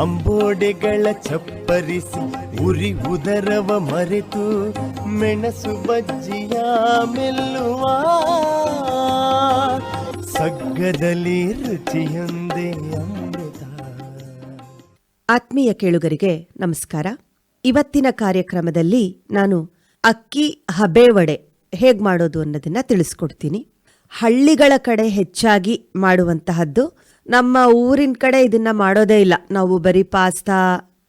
ಅಂಬೋಡೆಗಳ ಚಪ್ಪರಿಸಿ ಉರಿ ಉದರವ ಮರೆತು ಮೆಣಸು ಬಜ್ಜಿಯ ಮೆಲ್ಲುವ ಸಗ್ಗದಲ್ಲಿ ರುಚಿಯೊಂದೇ ಅಮೃತ. ಆತ್ಮೀಯ ಕೇಳುಗರಿಗೆ ನಮಸ್ಕಾರ. ಇವತ್ತಿನ ಕಾರ್ಯಕ್ರಮದಲ್ಲಿ ನಾನು ಅಕ್ಕಿ ಹಬೇವಡೆ ಹೇಗ್ ಮಾಡೋದು ಅನ್ನೋದನ್ನ ತಿಳಿಸ್ಕೊಡ್ತೀನಿ. ಹಳ್ಳಿಗಳ ಕಡೆ ಹೆಚ್ಚಾಗಿ ಮಾಡುವಂತಹದ್ದು ನಮ್ಮ ಊರಿನ ಕಡೆ ಇದನ್ನ ಮಾಡೋದೇ ಇಲ್ಲ. ನಾವು ಬರೀ ಪಾಸ್ತಾ,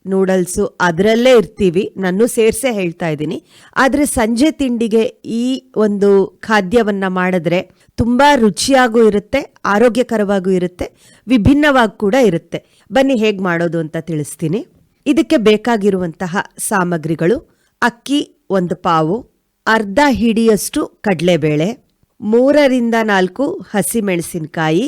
ನೂಡಲ್ಸು ಅದರಲ್ಲೇ ಇರ್ತೀವಿ. ನಾನು ಸೇರ್ಸೇ ಹೇಳ್ತಾ ಇದ್ದೀನಿ. ಆದರೆ ಸಂಜೆ ತಿಂಡಿಗೆ ಈ ಒಂದು ಖಾದ್ಯವನ್ನು ಮಾಡಿದ್ರೆ ತುಂಬ ರುಚಿಯಾಗೂ ಇರುತ್ತೆ, ಆರೋಗ್ಯಕರವಾಗೂ ಇರುತ್ತೆ, ವಿಭಿನ್ನವಾಗಿ ಕೂಡ ಇರುತ್ತೆ. ಬನ್ನಿ ಹೇಗೆ ಮಾಡೋದು ಅಂತ ತಿಳಿಸ್ತೀನಿ. ಇದಕ್ಕೆ ಬೇಕಾಗಿರುವಂತಹ ಸಾಮಗ್ರಿಗಳು ಅಕ್ಕಿ ಒಂದು ಪಾವು, ಅರ್ಧ ಹಿಡಿಯಷ್ಟು ಕಡಲೆಬೇಳೆ, ಮೂರರಿಂದ ನಾಲ್ಕು ಹಸಿಮೆಣಸಿನಕಾಯಿ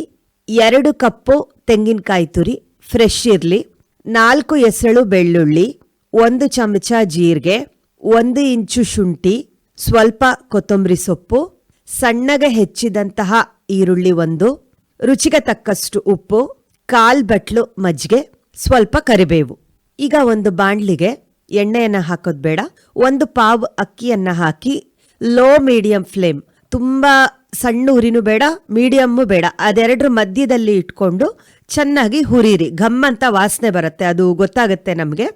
ಎರಡು ಕಪ್ಪು ತೆಂಗಿನಕಾಯಿ ತುರಿ ಫ್ರೆಶ್ ಇರಲಿ, ನಾಲ್ಕು ಎಸಳು ಬೆಳ್ಳುಳ್ಳಿ, ಒಂದು ಚಮಚ ಜೀರಿಗೆ, ಒಂದು ಇಂಚು ಶುಂಠಿ, ಸ್ವಲ್ಪ ಕೊತ್ತಂಬರಿ ಸೊಪ್ಪು, ಸಣ್ಣಗೆ ಹೆಚ್ಚಿದಂತಹ ಈರುಳ್ಳಿ ಒಂದು, ರುಚಿಗೆ ತಕ್ಕಷ್ಟು ಉಪ್ಪು, ಕಾಲ್ ಬಟ್ಲು ಮಜ್ಜಿಗೆ, ಸ್ವಲ್ಪ ಕರಿಬೇವು. ಈಗ ಒಂದು ಬಾಣ್ಲಿಗೆ ಎಣ್ಣೆಯನ್ನ ಹಾಕೋದು ಬೇಡ. ಒಂದು ಪಾವ್ ಅಕ್ಕಿಯನ್ನ ಹಾಕಿ, ಲೋ ಮೀಡಿಯಂ ಫ್ಲೇಮ್, ತುಂಬಾ ಸಣ್ಣ ಉರಿನೂ ಬೇಡ, ಮೀಡಿಯಮ್ಮು ಬೇಡ. ಅದೆರಡರ ಮಧ್ಯದಲ್ಲಿ ಇಟ್ಕೊಂಡು ಚೆನ್ನಾಗಿ ಹುರಿರಿ ಘಮ್ಮಂತ ವಾಸನೆ ಬರುತ್ತೆ, ಅದು ಗೊತ್ತಾಗುತ್ತೆ ನಮಗೆ.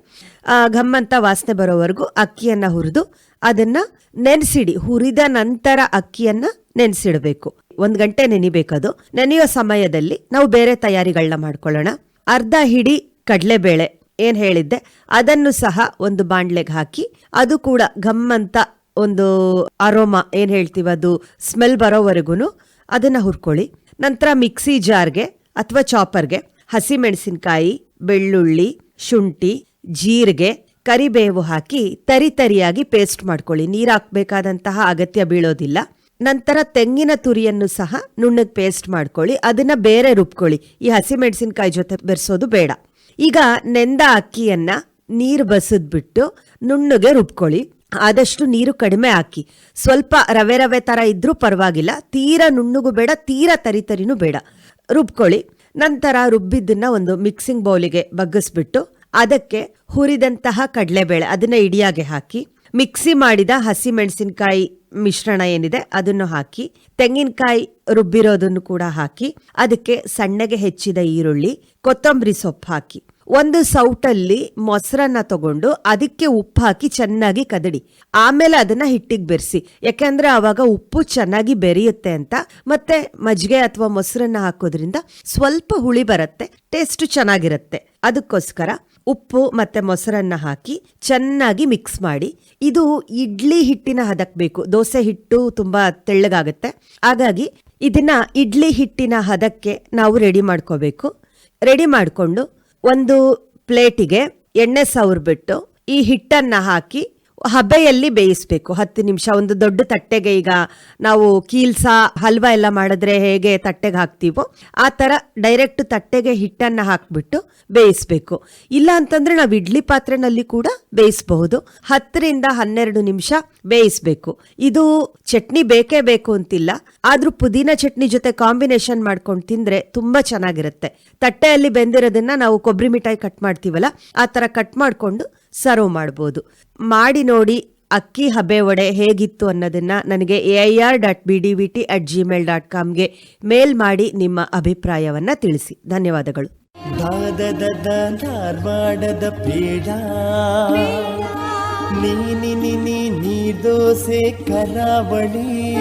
ಘಮ್ಮಂತ ವಾಸನೆ ಬರೋವರೆಗೂ ಅಕ್ಕಿಯನ್ನು ಹುರಿದು ಅದನ್ನು ನೆನೆಸಿಡಿ. ಹುರಿದ ನಂತರ ಅಕ್ಕಿಯನ್ನು ನೆನೆಸಿಡಬೇಕು. ಒಂದು ಗಂಟೆ ನೆನಿಬೇಕದು. ನೆನೆಯೋ ಸಮಯದಲ್ಲಿ ನಾವು ಬೇರೆ ತಯಾರಿಗಳನ್ನ ಮಾಡ್ಕೊಳ್ಳೋಣ. ಅರ್ಧ ಹಿಡಿ ಕಡಲೆಬೇಳೆ, ಏನು ಹೇಳಿದ್ದೆ? ಅದನ್ನು ಸಹ ಒಂದು ಬಾಣ್ಲೆಗೆ ಹಾಕಿ, ಅದು ಕೂಡ ಘಮ್ ಅಂತ ಒಂದು ಅರೋಮಾ ಏನು ಹೇಳ್ತೀವಿ ಅದು ಸ್ಮೆಲ್ ಬರೋವರೆಗೂ ಅದನ್ನ ಹುರ್ಕೊಳ್ಳಿ. ನಂತರ ಮಿಕ್ಸಿ ಜಾರ್ಗೆ ಅಥವಾ ಚಾಪರ್ಗೆ ಹಸಿಮೆಣಸಿನಕಾಯಿ, ಬೆಳ್ಳುಳ್ಳಿ, ಶುಂಠಿ, ಜೀರಿಗೆ, ಕರಿಬೇವು ಹಾಕಿ ತರಿ ತರಿಯಾಗಿ ಪೇಸ್ಟ್ ಮಾಡ್ಕೊಳ್ಳಿ. ನೀರು ಹಾಕ್ಬೇಕಾದಂತಹ ಅಗತ್ಯ ಬೀಳೋದಿಲ್ಲ. ನಂತರ ತೆಂಗಿನ ತುರಿಯನ್ನು ಸಹ ನುಣ್ಣಗೆ ಪೇಸ್ಟ್ ಮಾಡ್ಕೊಳ್ಳಿ. ಅದನ್ನ ಬೇರೆ ರುಬ್ಕೊಳ್ಳಿ. ಈ ಹಸಿಮೆಣಸಿನಕಾಯಿ ಜೊತೆ ಬೆರೆಸೋದು ಬೇಡ. ಈಗ ನೆಂದ ಅಕ್ಕಿಯನ್ನ ನೀರು ಬಸಿದ್ಬಿಟ್ಟು ನುಣ್ಣಗೆ ರುಬ್ಕೊಳ್ಳಿ. ಆದಷ್ಟು ನೀರು ಕಡಿಮೆ ಹಾಕಿ. ಸ್ವಲ್ಪ ರವೆ ರವೆ ತರ ಇದ್ರೂ ಪರವಾಗಿಲ್ಲ. ತೀರ ನುಣ್ಣಗೂ ಬೇಡ, ತೀರಾ ತರಿ ತರಿನೂ ಬೇಡ. ರುಬ್ಕೊಳ್ಳಿ. ನಂತರ ರುಬ್ಬಿದ್ದನ್ನ ಒಂದು ಮಿಕ್ಸಿಂಗ್ ಬೌಲಿಗೆ ಬಗ್ಗಿಸ್ಬಿಟ್ಟು ಅದಕ್ಕೆ ಹುರಿದಂತಹ ಕಡಲೆಬೇಳೆ ಅದನ್ನ ಇಡಿಯಾಗೆ ಹಾಕಿ. ಮಿಕ್ಸಿ ಮಾಡಿದ ಹಸಿ ಮೆಣಸಿನಕಾಯಿ ಮಿಶ್ರಣ ಏನಿದೆ ಅದನ್ನು ಹಾಕಿ. ತೆಂಗಿನಕಾಯಿ ರುಬ್ಬಿರೋದನ್ನು ಕೂಡ ಹಾಕಿ. ಅದಕ್ಕೆ ಸಣ್ಣಗೆ ಹೆಚ್ಚಿದ ಈರುಳ್ಳಿ, ಕೊತ್ತಂಬರಿ ಸೊಪ್ಪು ಹಾಕಿ. ಒಂದು ಸೌಟಲ್ಲಿ ಮೊಸರನ್ನ ತಗೊಂಡು ಅದಕ್ಕೆ ಉಪ್ಪು ಹಾಕಿ ಚೆನ್ನಾಗಿ ಕದಡಿ. ಆಮೇಲೆ ಅದನ್ನ ಹಿಟ್ಟಿಗೆ ಬೆರೆಸಿ. ಯಾಕೆಂದ್ರೆ ಆವಾಗ ಉಪ್ಪು ಚೆನ್ನಾಗಿ ಬೆರೆಯುತ್ತೆ ಅಂತ. ಮತ್ತೆ ಮಜ್ಜಿಗೆ ಅಥವಾ ಮೊಸರನ್ನ ಹಾಕೋದ್ರಿಂದ ಸ್ವಲ್ಪ ಹುಳಿ ಬರುತ್ತೆ ಟೇಸ್ಟ್ ಚೆನ್ನಾಗಿರುತ್ತೆ. ಅದಕ್ಕೋಸ್ಕರ ಉಪ್ಪು ಮತ್ತೆ ಮೊಸರನ್ನ ಹಾಕಿ ಚೆನ್ನಾಗಿ ಮಿಕ್ಸ್ ಮಾಡಿ. ಇದು ಇಡ್ಲಿ ಹಿಟ್ಟಿನ ಹದಕ್ಬೇಕು ದೋಸೆ ಹಿಟ್ಟು ತುಂಬಾ ತೆಳ್ಳಗಾಗುತ್ತೆ. ಹಾಗಾಗಿ ಇದನ್ನ ಇಡ್ಲಿ ಹಿಟ್ಟಿನ ಹದಕ್ಕೆ ನಾವು ರೆಡಿ ಮಾಡ್ಕೋಬೇಕು. ರೆಡಿ ಮಾಡಿಕೊಂಡು ಒಂದು ಪ್ಲೇಟಿಗೆ ಎಣ್ಣೆ ಸವರ್ಬಿಟ್ಟು ಈ ಹಿಟ್ಟನ್ನ ಹಾಕಿ ಹಬೆಯಲ್ಲಿ ಬೇಯಿಸ್ಬೇಕು. ಹತ್ತು ನಿಮಿಷ, ಒಂದು ದೊಡ್ಡ ತಟ್ಟೆಗೆ ಈಗ ನಾವು ಕೀಲ್ಸ, ಹಲ್ವಾ ಎಲ್ಲ ಮಾಡಿದ್ರೆ ಹೇಗೆ ತಟ್ಟೆಗೆ ಹಾಕ್ತೀವೋ, ಆ ಥರ ಡೈರೆಕ್ಟ್ ತಟ್ಟೆಗೆ ಹಿಟ್ಟನ್ನ ಹಾಕ್ಬಿಟ್ಟು ಬೇಯಿಸ್ಬೇಕು. ಇಲ್ಲ ಅಂತಂದ್ರೆ ನಾವು ಇಡ್ಲಿ ಪಾತ್ರೆನಲ್ಲಿ ಕೂಡ ಬೇಯಿಸಬಹುದು. ಹತ್ತರಿಂದ ಹನ್ನೆರಡು ನಿಮಿಷ ಬೇಯಿಸ್ಬೇಕು. ಇದು ಚಟ್ನಿ ಬೇಕೇ ಬೇಕು ಅಂತಿಲ್ಲ. ಆದ್ರೂ ಪುದೀನ ಚಟ್ನಿ ಜೊತೆ ಕಾಂಬಿನೇಷನ್ ಮಾಡ್ಕೊಂಡು ತಿಂದ್ರೆ ತುಂಬಾ ಚೆನ್ನಾಗಿರುತ್ತೆ. ತಟ್ಟೆಯಲ್ಲಿ ಬೆಂದಿರೋದನ್ನ ನಾವು ಕೊಬ್ಬರಿ ಮಿಠಾಯಿ ಕಟ್ ಮಾಡ್ತೀವಲ್ಲ, ಆ ತರ ಕಟ್ ಮಾಡ್ಕೊಂಡು ಸರ್ವ್ ಮಾಡ್ಬೋದು. ಮಾಡಿ ನೋಡಿ ಅಕ್ಕಿ ಹಬೆ ಒಡೆ ಹೇಗಿತ್ತು ಅನ್ನೋದನ್ನ ನನಗೆ A I R dot B D V T at Gmail dot ಕಾಮ್ಗೆ mail ಮಾಡಿ ನಿಮ್ಮ ಅಭಿಪ್ರಾಯವನ್ನ ತಿಳಿಸಿ. ಧನ್ಯವಾದಗಳು. ನೀ ದೋಸೆ ಕರಾವಳಿ.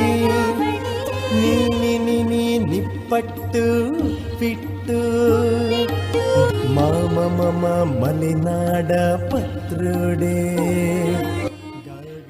ನಿನಿ ನಿಪ್ಪಟ್ಟು, ಪಿಟ್ಟು. ಮಾಮ, ಮಮ ಮಲೆನಾಡ ಪತ್ರೋಡೆ.